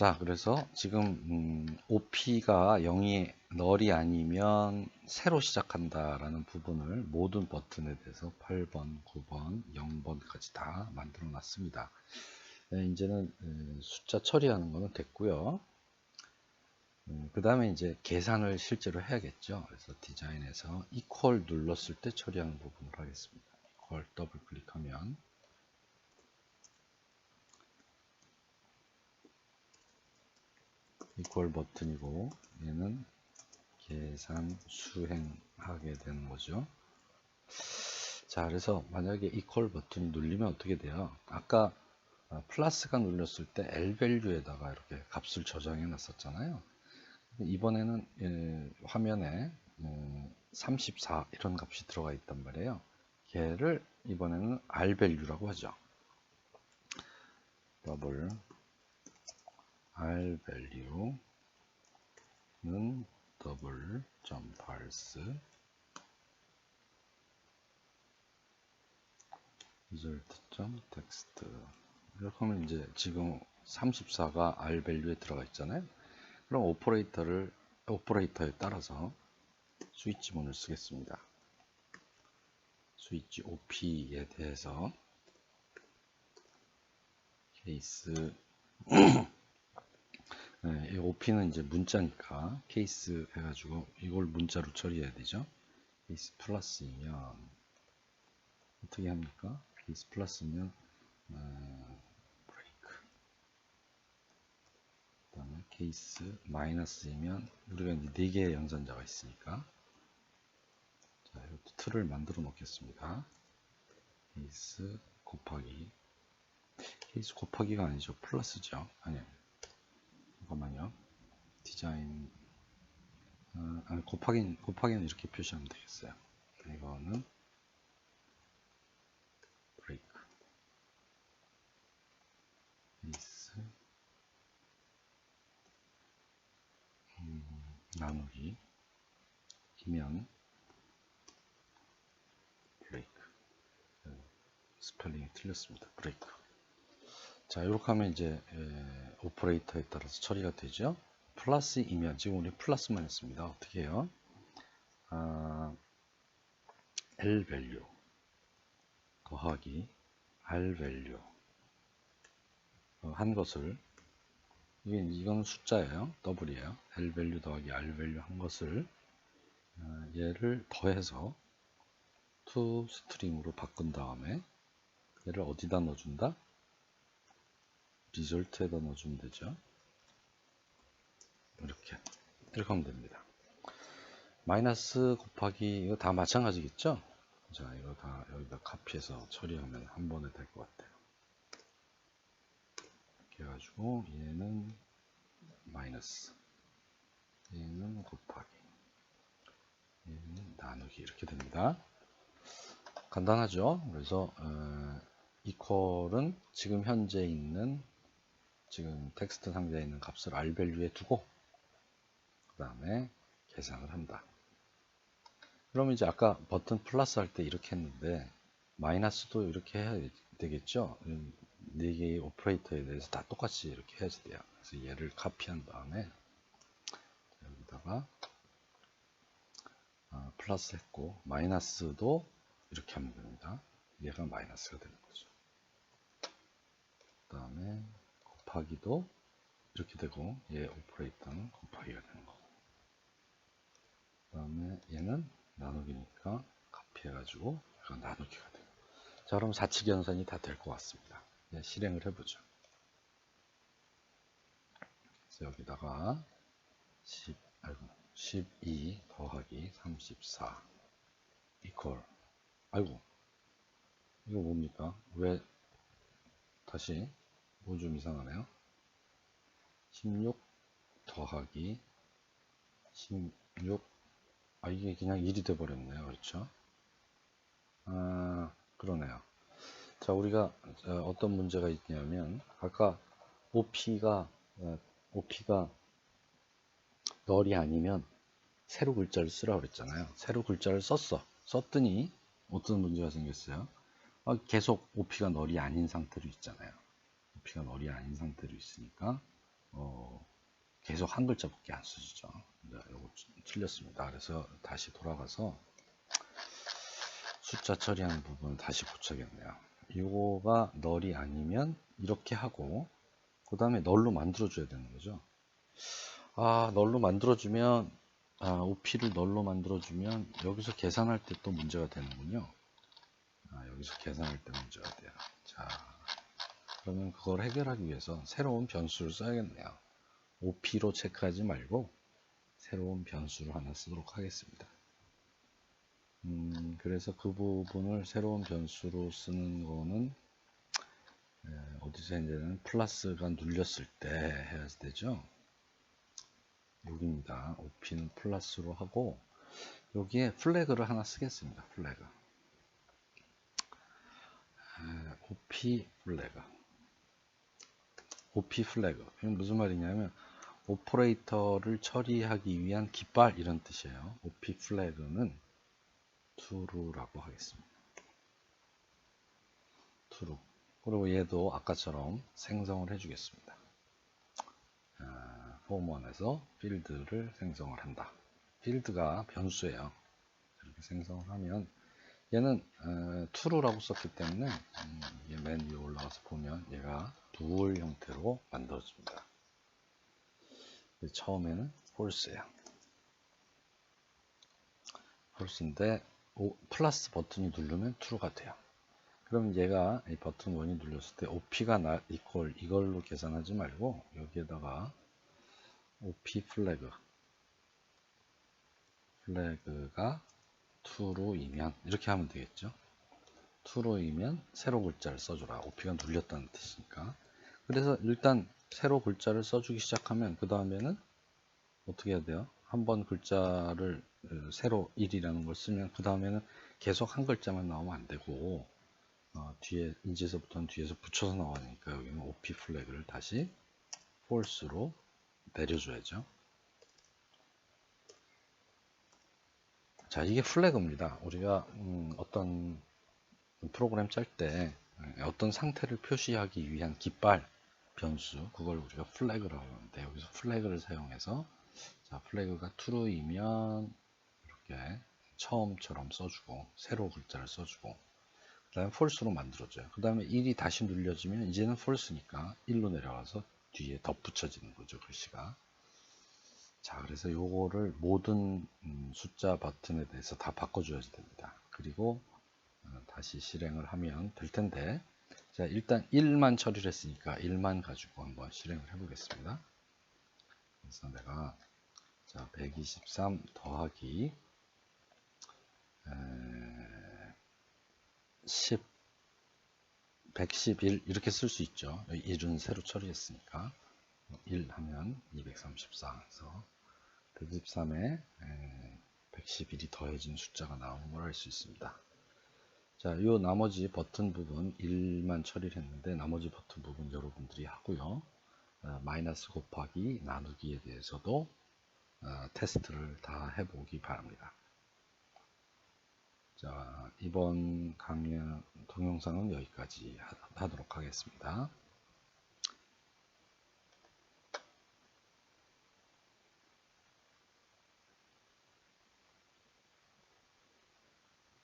자, 그래서 지금 음, OP가 0이 널이 아니면 새로 시작한다 라는 부분을 모든 버튼에 대해서 8번, 9번, 0번까지 다 만들어 놨습니다. 네, 이제는 에, 숫자 처리하는 거는 됐고요. 그 다음에 이제 계산을 실제로 해야겠죠. 그래서 디자인에서 equal 눌렀을 때 처리하는 부분을 하겠습니다. equal 더블 클릭하면 equal 버튼이고 얘는 계산 수행하게 되는 거죠. 자, 그래서 만약에 equal 버튼 누르면 어떻게 돼요? 아까 어, 플러스가 눌렸을 때 L 밸류에다가 이렇게 값을 저장해 놨었잖아요. 이번에는 예, 화면에 음, 34 이런 값이 들어가 있단 말이에요. 걔를 이번에는 R 밸류라고 하죠. 더블 R value는 더블 점 parse result 점 text 이렇게 하면 이제 지금 34가 R value에 들어가 있잖아요. 그럼 오퍼레이터를 오퍼레이터에 따라서 스위치 문을 쓰겠습니다. 스위치 OP에 대해서 케이스 네, 이 OP는 이제 문자니까 케이스 해가지고 이걸 문자로 처리해야 되죠. 케이스 플러스이면 어떻게 합니까? 케이스 플러스면 어, 브레이크 그 다음에 케이스 마이너스이면 우리가 이제 네 개의 연산자가 있으니까 자 이것도 틀을 만들어 놓겠습니다. 케이스 곱하기 케이스 곱하기가 아니죠 플러스죠 아니요 잠깐만요. 디자인 어, 아니, 곱하기 곱하기는 이렇게 표시하면 되겠어요. 이거는 브레이크 베이스 음, 나누기 이면 브레이크 스펠링이 틀렸습니다. 브레이크 자 이렇게 하면 이제 에, 오퍼레이터에 따라서 처리가 되죠. 플러스이면 지금 우리 플러스만 했습니다. 어떻게 해요? 아, L value 더하기 R value. 어, 한 것을. 이게 이건 숫자예요. 더블이에요. L value 더하기 R value 한 것을. 어, 얘를 더해서 to 스트링으로 바꾼 다음에 얘를 어디다 넣어준다 리졸트에다 넣어주면 되죠. 이렇게 이렇게 하면 됩니다. 마이너스 곱하기 이거 다 마찬가지겠죠? 자 이거 다 여기다 카피해서 처리하면 한 번에 될 것 같아요. 이렇게 해가지고 얘는 마이너스 얘는 곱하기 얘는 나누기 이렇게 됩니다. 간단하죠? 그래서 어, 이퀄은 지금 현재 있는 지금 텍스트 상자에 있는 값을 R 밸류에 두고 그 다음에 계산을 한다. 그러면 이제 아까 버튼 플러스 할 때 이렇게 했는데 마이너스도 이렇게 해야 되겠죠. 네 개의 오퍼레이터에 대해서 다 똑같이 이렇게 해야지 돼요. 그래서 얘를 카피한 다음에 여기다가 어, 플러스 했고 마이너스도 이렇게 하면 됩니다. 얘가 마이너스가 되는 거죠. 그 다음에 곱하기도 이렇게 되고 얘 오퍼레이터는 곱하기가 되는 거고. 그 다음에 얘는 나누기니까 카피해가지고 이거 나누기가 돼요. 자 그럼 사칙 연산이 다 될 것 같습니다. 예, 실행을 해보죠. 그래서 여기다가 10, 아이고, 12 더하기 34 이퀄. 아이고 이거 뭡니까? 왜 다시 뭐 좀 이상하네요. 16 더하기 16 아 이게 그냥 1이 돼 버렸네요. 그렇죠? 아 그러네요. 자 우리가 어떤 문제가 있냐면 아까 OP가 OP가 널이 아니면 세로 글자를 쓰라고 그랬잖아요. 세로 글자를 썼어. 썼더니 어떤 문제가 생겼어요? 아, 계속 OP가 널이 아닌 상태로 있잖아요. P가 널이 아닌 상태로 있으니까 어, 계속 한 글자밖에 안 써지죠. 네, 이거 틀렸습니다. 그래서 다시 돌아가서 숫자 처리하는 부분을 다시 고쳐야겠네요. 이거가 널이 아니면 이렇게 하고 그 다음에 널로 만들어줘야 되는 거죠. 아 널로 만들어주면 아, OP를 널로 만들어주면 여기서 계산할 때 또 문제가 되는군요. 아, 여기서 계산할 때 문제가 돼요. 자, 그러면 그걸 해결하기 위해서 새로운 변수를 써야겠네요. OP로 체크하지 말고 새로운 변수를 하나 쓰도록 하겠습니다. 음, 그래서 그 부분을 새로운 변수로 쓰는 거는 에, 어디서 이제는 플러스가 눌렸을 때 해야 되죠. 여기입니다. OP는 플러스로 하고 여기에 플래그를 하나 쓰겠습니다. 플래그. 에, OP 플래그. OP 플래그. 이건 무슨 말이냐면 오퍼레이터를 처리하기 위한 깃발 이런 뜻이에요. OP 플래그는 true라고 하겠습니다. true. 그리고 얘도 아까처럼 생성을 해주겠습니다. 폼원에서 필드를 생성을 한다. 필드가 변수예요. 이렇게 생성을 하면 얘는 어, true라고 썼기 때문에 음, 맨 위에 올라가서 보면 얘가 두얼 형태로 만들어집니다. 처음에는 false예요. false인데 오, 플러스 버튼이 누르면 true가 돼요. 그럼 얘가 이 버튼 1이 눌렸을 때 OP가 나, 이걸 이걸로 계산하지 말고 여기에다가 OP 플래그 플래그가 true이면 이렇게 하면 되겠죠. true이면 세로 글자를 써줘라. OP가 눌렸다는 뜻이니까. 그래서 일단 세로 글자를 써주기 시작하면 그 다음에는 어떻게 해야 돼요? 한 번 글자를 세로 1이라는 걸 쓰면 그 다음에는 계속 한 글자만 나오면 안 되고 어, 뒤에 이제서부터는 뒤에서 붙여서 나오니까 여기는 OP 플래그를 다시 false로 내려줘야죠. 자, 이게 플래그입니다. 우리가 음, 어떤 프로그램 짤 때 어떤 상태를 표시하기 위한 깃발 변수 그걸 우리가 플래그라고 하는데 여기서 플래그를 사용해서 자 플래그가 true이면 이렇게 처음처럼 써주고 세로 글자를 써주고 그 다음에 false로 만들어줘요. 그 다음에 1이 다시 눌려지면 이제는 false니까 1로 내려가서 뒤에 덧붙여지는 거죠 글씨가 자 그래서 요거를 모든 음, 숫자 버튼에 대해서 다 바꿔줘야 됩니다. 그리고 어, 다시 실행을 하면 될 텐데 자 일단 1만 처리를 했으니까 1만 가지고 한번 실행을 해 보겠습니다. 그래서 내가 자 123 더하기 에, 10 111 이렇게 쓸 수 있죠. 1은 새로 처리했으니까 1 하면 234 그래서 123에 111이 더해진 숫자가 나오는 걸알 수 있습니다. 자, 요 나머지 버튼 부분 1만 처리를 했는데 나머지 버튼 부분 여러분들이 하고요. 어, 마이너스 곱하기 나누기에 대해서도 어, 테스트를 다 해보기 바랍니다. 자, 이번 강의 동영상은 여기까지 하도록 하겠습니다.